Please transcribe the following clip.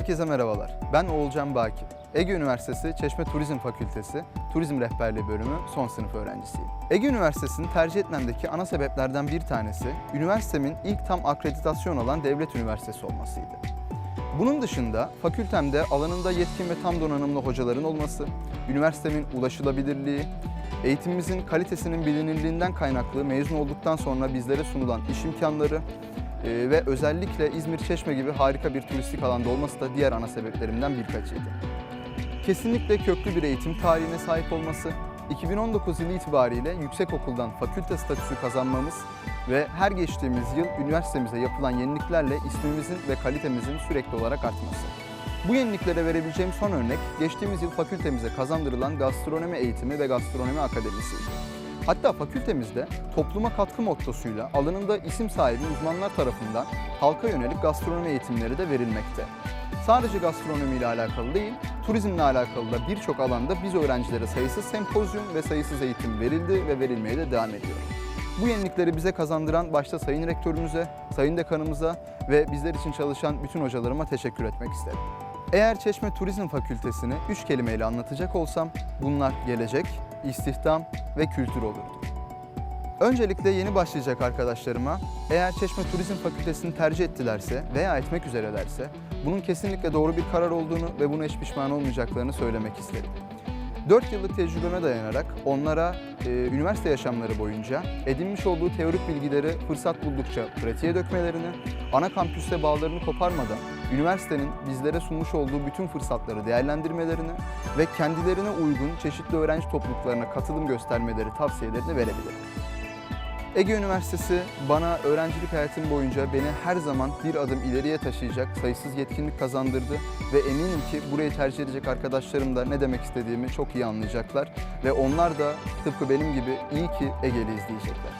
Herkese merhabalar. Ben Oğulcan Baki. Ege Üniversitesi Çeşme Turizm Fakültesi Turizm Rehberliği Bölümü son sınıf öğrencisiyim. Ege Üniversitesi'ni tercih etmemdeki ana sebeplerden bir tanesi, üniversitemin ilk tam akreditasyon alan devlet üniversitesi olmasıydı. Bunun dışında fakültemde alanında yetkin ve tam donanımlı hocaların olması, üniversitemin ulaşılabilirliği, eğitimimizin kalitesinin bilinirliğinden kaynaklı mezun olduktan sonra bizlere sunulan iş imkanları ve özellikle İzmir Çeşme gibi harika bir turistik alanda olması da diğer ana sebeplerimden birkaçıydı. Kesinlikle köklü bir eğitim tarihine sahip olması, 2019 yılı itibariyle yüksekokuldan fakülte statüsü kazanmamız ve her geçtiğimiz yıl üniversitemize yapılan yeniliklerle ismimizin ve kalitemizin sürekli olarak artması. Bu yeniliklere verebileceğim son örnek, geçtiğimiz yıl fakültemize kazandırılan gastronomi eğitimi ve gastronomi akademisiydi. Hatta fakültemizde topluma katkı mottosuyla alanında isim sahibi uzmanlar tarafından halka yönelik gastronomi eğitimleri de verilmekte. Sadece gastronomi ile alakalı değil, turizmle alakalı da birçok alanda biz öğrencilere sayısız sempozyum ve sayısız eğitim verildi ve verilmeye de devam ediyor. Bu yenilikleri bize kazandıran başta Sayın Rektörümüze, Sayın Dekanımıza ve bizler için çalışan bütün hocalarıma teşekkür etmek isterim. Eğer Çeşme Turizm Fakültesini üç kelimeyle anlatacak olsam bunlar gelecek, istihdam ve kültür olurdu. Öncelikle yeni başlayacak arkadaşlarıma eğer Çeşme Turizm Fakültesini tercih ettilerse veya etmek üzerelerse bunun kesinlikle doğru bir karar olduğunu ve buna hiç pişman olmayacaklarını söylemek isterim. 4 yıllık tecrübeme dayanarak onlara e, üniversite yaşamları boyunca edinmiş olduğu teorik bilgileri fırsat buldukça pratiğe dökmelerini, ana kampüste bağlarını koparmadan üniversitenin bizlere sunmuş olduğu bütün fırsatları değerlendirmelerini ve kendilerine uygun çeşitli öğrenci topluluklarına katılım göstermeleri tavsiyelerini verebilirim. Ege Üniversitesi bana öğrencilik hayatım boyunca beni her zaman bir adım ileriye taşıyacak sayısız yetkinlik kazandırdı ve eminim ki burayı tercih edecek arkadaşlarım da ne demek istediğimi çok iyi anlayacaklar ve onlar da tıpkı benim gibi iyi ki Ege'li izleyecekler.